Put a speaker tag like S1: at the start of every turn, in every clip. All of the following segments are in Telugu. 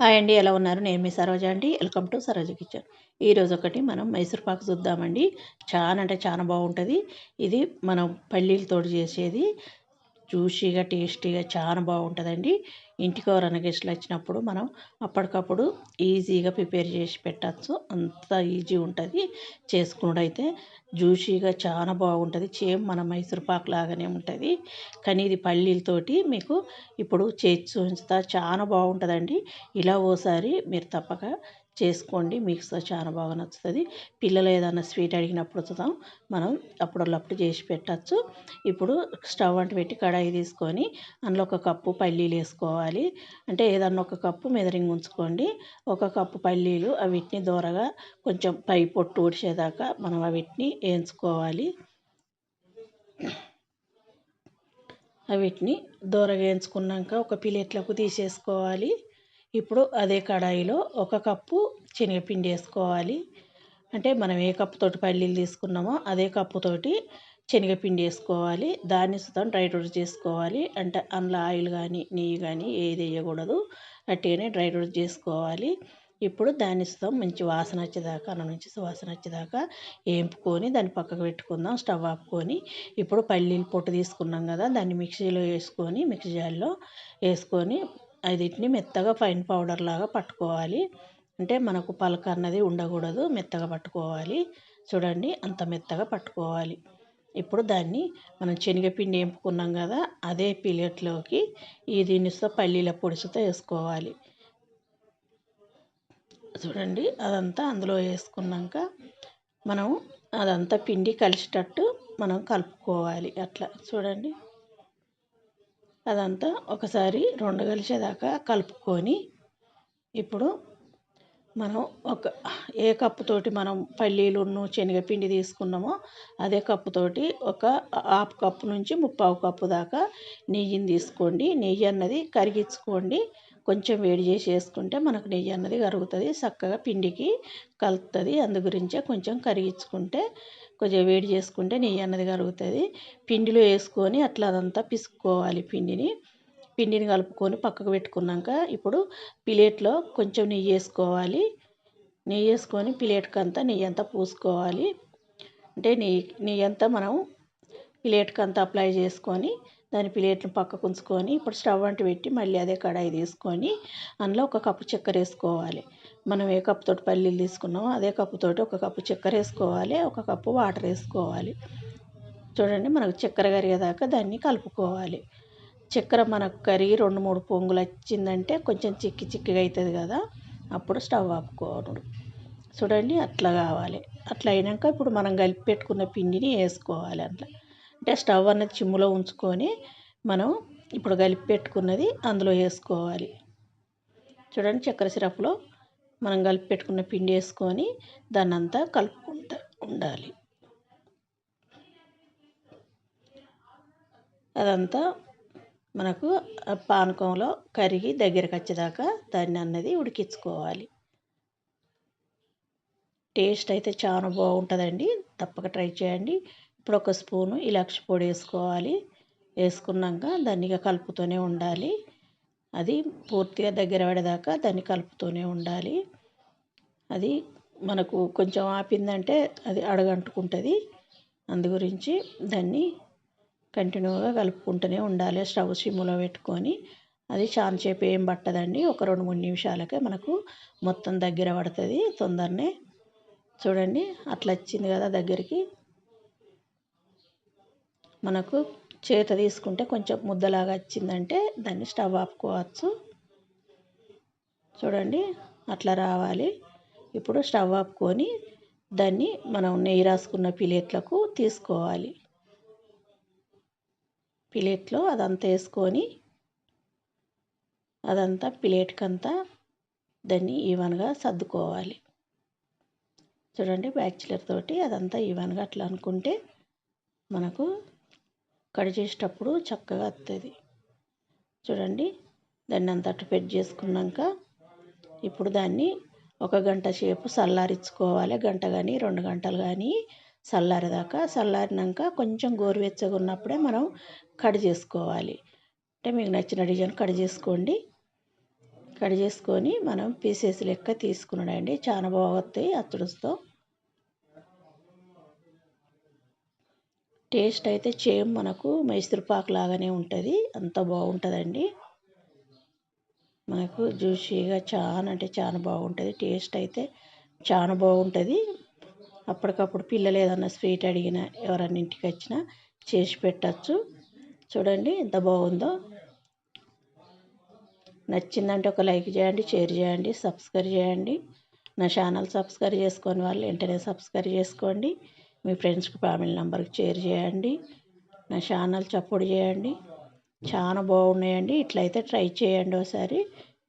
S1: హాయ్ అండి ఎలా ఉన్నారు? నేను మీ సరోజ అండి. Welcome to Saroja kitchen. ఈరోజు ఒకటి మనం మైసూర్ పాకు చూద్దామండి. చాలా అంటే చాలా బాగుంటుంది. ఇది మనం పల్లీలతో చేసేది. జ్యూసీగా టేస్టీగా చాలా బాగుంటుందండి. ఇంటికి ఎవరైనా గెస్ట్లు వచ్చినప్పుడు మనం అప్పటికప్పుడు ఈజీగా ప్రిపేర్ చేసి పెట్టచ్చు. అంత ఈజీ ఉంటుంది. చేసుకున్నాడు అయితే జ్యూసీగా చాలా బాగుంటుంది. సేమ్ మన మైసూర్ పాక్ లాగానే ఉంటుంది. కానీ ఇది పల్లీలతోటి మీకు ఇప్పుడు చేసి చూస్తా చాలా బాగుంటుందండి. ఇలా ఓసారి మీరు తప్పక చేసుకోండి. మీకు చాలా బాగా నచ్చుతుంది. పిల్లలు ఏదైనా స్వీట్ అడిగినప్పుడు చూద్దాం మనం అప్పుడప్పుడు చేసి పెట్టచ్చు. ఇప్పుడు స్టవ్ అంటు పెట్టి కడాయి తీసుకొని అందులో ఒక కప్పు పల్లీలు వేసుకోవాలి. అంటే ఏదన్నా ఒక కప్పు మెదరింగ్ ఉంచుకోండి. ఒక కప్పు పల్లీలు అవిటిని దూరగా కొంచెం పై పొట్టు ఊడిచేదాకా మనం అవిటిని వేయించుకోవాలి. అవిటిని దూరగా వేయించుకున్నాక ఒక ప్లేట్లకు తీసేసుకోవాలి. ఇప్పుడు అదే కడాయిలో ఒక కప్పు శనగపిండి వేసుకోవాలి. అంటే మనం ఏ కప్పుతోటి పల్లీలు తీసుకున్నామో అదే కప్పుతోటి శనగపిండి వేసుకోవాలి. దాన్ని సుతం డ్రై రోస్ట్ చేసుకోవాలి. అంటే అందులో ఆయిల్ కానీ నెయ్యి కానీ ఏది వేయకూడదు. అట్టిగానే డ్రై రోస్ట్ చేసుకోవాలి. ఇప్పుడు దాన్ని సుతం మంచి వాసన వచ్చేదాకా అన్నం నుంచి వాసన వచ్చేదాకా వేపుకొని దాన్ని పక్కకు పెట్టుకుందాం. స్టవ్ ఆపుకొని ఇప్పుడు పల్లీలు పొట్టు తీసుకున్నాం కదా దాన్ని మిక్సీలో వేసుకొని మిక్సీ జార్లో వేసుకొని ఐదింటిని మెత్తగా ఫైన్ పౌడర్ లాగా పట్టుకోవాలి. అంటే మనకు పలక అన్నది ఉండకూడదు మెత్తగా పట్టుకోవాలి. చూడండి అంత మెత్తగా పట్టుకోవాలి. ఇప్పుడు దాన్ని మనం శనగపిండి ఎంపుకున్నాం కదా అదే పిల్లట్లోకి ఈ దీనితో పల్లీల పొడిసుతో వేసుకోవాలి. చూడండి అదంతా అందులో వేసుకున్నాక మనం అదంతా పిండి కలిసేటట్టు మనం కలుపుకోవాలి. అట్లా చూడండి. అదంతా ఒకసారి రెండు కలిసేదాకా కలుపుకొని ఇప్పుడు మనం ఒక ఏ కప్పుతోటి మనం పల్లీలును శనగపిండి తీసుకున్నామో అదే కప్పుతోటి ఒక హాఫ్ కప్పు నుంచి ముప్పావు కప్పు దాకా నెయ్యిని తీసుకోండి. నెయ్యి అన్నది కరిగించుకోండి. కొంచెం వేడి చేసి వేసుకుంటే మనకు నెయ్యి అన్నది కరుగుతుంది. చక్కగా పిండికి కలుపుతుంది. అందు గురించే కొంచెం కరిగించుకుంటే కొంచెం వేడి చేసుకుంటే నెయ్యి అన్నది కరుగుతుంది. పిండిలో వేసుకొని అట్లా అదంతా పిసుక్కోవాలి పిండిని. పిండిని కలుపుకొని పక్కకు పెట్టుకున్నాక ఇప్పుడు ప్లేట్లో కొంచెం నెయ్యి వేసుకోవాలి. నెయ్యి వేసుకొని ప్లేట్కి అంతా నెయ్యి అంతా పూసుకోవాలి. అంటే నెయ్యి నెయ్యి అంతా మనం ప్లేట్కి అంతా అప్లై చేసుకొని దాని ప్లేట్ని పక్కకు ఉంచుకొని ఇప్పుడు స్టవ్ అంటు పెట్టి మళ్ళీ అదే కడాయి తీసుకొని అందులో ఒక కప్పు చక్కెర వేసుకోవాలి. మనం ఏ కప్పుతోటి పల్లీలు తీసుకున్నామో అదే కప్పుతోటి ఒక కప్పు చక్కెర వేసుకోవాలి ఒక కప్పు వాటర్ వేసుకోవాలి. చూడండి మనకు చక్కెర కరిగేదాకా దాన్ని కలుపుకోవాలి. చక్కెర మనకు కరిగి రెండు మూడు పొంగులు వచ్చిందంటే కొంచెం చిక్కి చిక్కిగా అవుతుంది కదా అప్పుడు స్టవ్ ఆపుకోవడం చూడండి అట్లా కావాలి. అట్లా అయినాక ఇప్పుడు మనం కలిపి పెట్టుకున్న పిండిని వేసుకోవాలి అట్లా అంటే స్టవ్ అన్నది చిమ్ములో ఉంచుకొని మనం ఇప్పుడు కలిపి పెట్టుకున్నది అందులో వేసుకోవాలి. చూడండి చక్కెర సిరప్లో మనం కలిపి పెట్టుకున్న పిండి వేసుకొని దాన్ని అంతా కలుపుకుంటూ ఉండాలి. అదంతా మనకు పానకంలో కరిగి దగ్గరకు వచ్చేదాకా దాన్ని అన్నది ఉడికించుకోవాలి. టేస్ట్ అయితే చాలా బాగుంటుందండి. తప్పక ట్రై చేయండి. ఇప్పుడు ఒక స్పూను ఇలాక్షి పొడి వేసుకోవాలి. వేసుకున్నాక దాన్ని కలుపుతూనే ఉండాలి. అది పూర్తిగా దగ్గర పడేదాకా దాన్ని కలుపుతూనే ఉండాలి. అది మనకు కొంచెం ఆపిందంటే అది అడగంటుకుంటుంది. అందు గురించి దాన్ని కంటిన్యూగా కలుపుకుంటూనే ఉండాలి. స్టవ్ సిమ్లో పెట్టుకొని అది చాలాసేపు ఏం పట్టదండి. ఒక రెండు మూడు నిమిషాలకే మనకు మొత్తం దగ్గర పడుతుంది తొందరనే. చూడండి అట్లా వచ్చింది కదా దగ్గరికి. మనకు చేత తీసుకుంటే కొంచెం ముద్దలాగా వచ్చిందంటే దాన్ని స్టవ్ ఆపుకోవచ్చు. చూడండి అట్లా రావాలి. ఇప్పుడు స్టవ్ ఆపుకొని దాన్ని మనం నెయ్యి రాసుకున్న ప్లేట్లకు తీసుకోవాలి. ప్లేట్లో అదంతా వేసుకొని అదంతా ప్లేట్కంతా దాన్ని ఈవెన్గా సర్దుకోవాలి. చూడండి బ్యాక్చిలర్ తోటి అదంతా ఈవెన్గా అట్లా అనుకుంటే మనకు కట్ చేసేటప్పుడు చక్కగా వస్తుంది చూడండి దాన్ని అంతా అట్టు పెట్టి చేసుకున్నాక ఇప్పుడు దాన్ని ఒక గంట సేపు చల్లారించుకోవాలి గంట కానీ రెండు గంటలు కానీ చల్లారేదాకా చల్లారినాక కొంచెం గోరువెచ్చగా ఉన్నప్పుడే మనం కట్ చేసుకోవాలి. అంటే మీకు నచ్చిన డిజైన్ కట్ చేసుకోండి. కట్ చేసుకొని మనం పీసెస్ లెక్క తీసుకున్నాడండి. చాలా బాగుతాయి అత్తుడుస్తో టేస్ట్ అయితే చేయం మనకు మైసూర్పాకు లాగానే ఉంటుంది. అంత బాగుంటుందండి. మనకు జ్యూసీగా చాలా అంటే చాలా బాగుంటుంది. టేస్ట్ అయితే చాలా బాగుంటుంది. అప్పటికప్పుడు పిల్లలు ఏదన్నా స్వీట్ అడిగినా ఎవరన్నా ఇంటికి వచ్చినా చేసి పెట్టచ్చు. చూడండి ఎంత బాగుందో. నచ్చిందంటే ఒక లైక్ చేయండి షేర్ చేయండి సబ్స్క్రైబ్ చేయండి. నా ఛానల్ సబ్స్క్రైబ్ చేసుకొని వాళ్ళు వెంటనే సబ్స్క్రైబ్ చేసుకోండి. మీ ఫ్రెండ్స్కి ఫ్యామిలీ నెంబర్కి షేర్ చేయండి. నా ఛానల్ సపోర్ట్ చేయండి. చాలా బాగున్నాయండి. ఇట్లయితే ట్రై చేయండి ఒకసారి.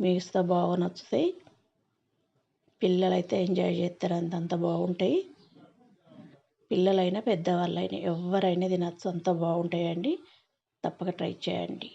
S1: మీకు బాగా నచ్చుతాయి. పిల్లలైతే ఎంజాయ్ చేస్తారు. అంతంత బాగుంటాయి. పిల్లలైనా పెద్దవాళ్ళైనా ఎవరైనా తినచ్చు. అంత బాగుంటాయండి. తప్పక ట్రై చేయండి.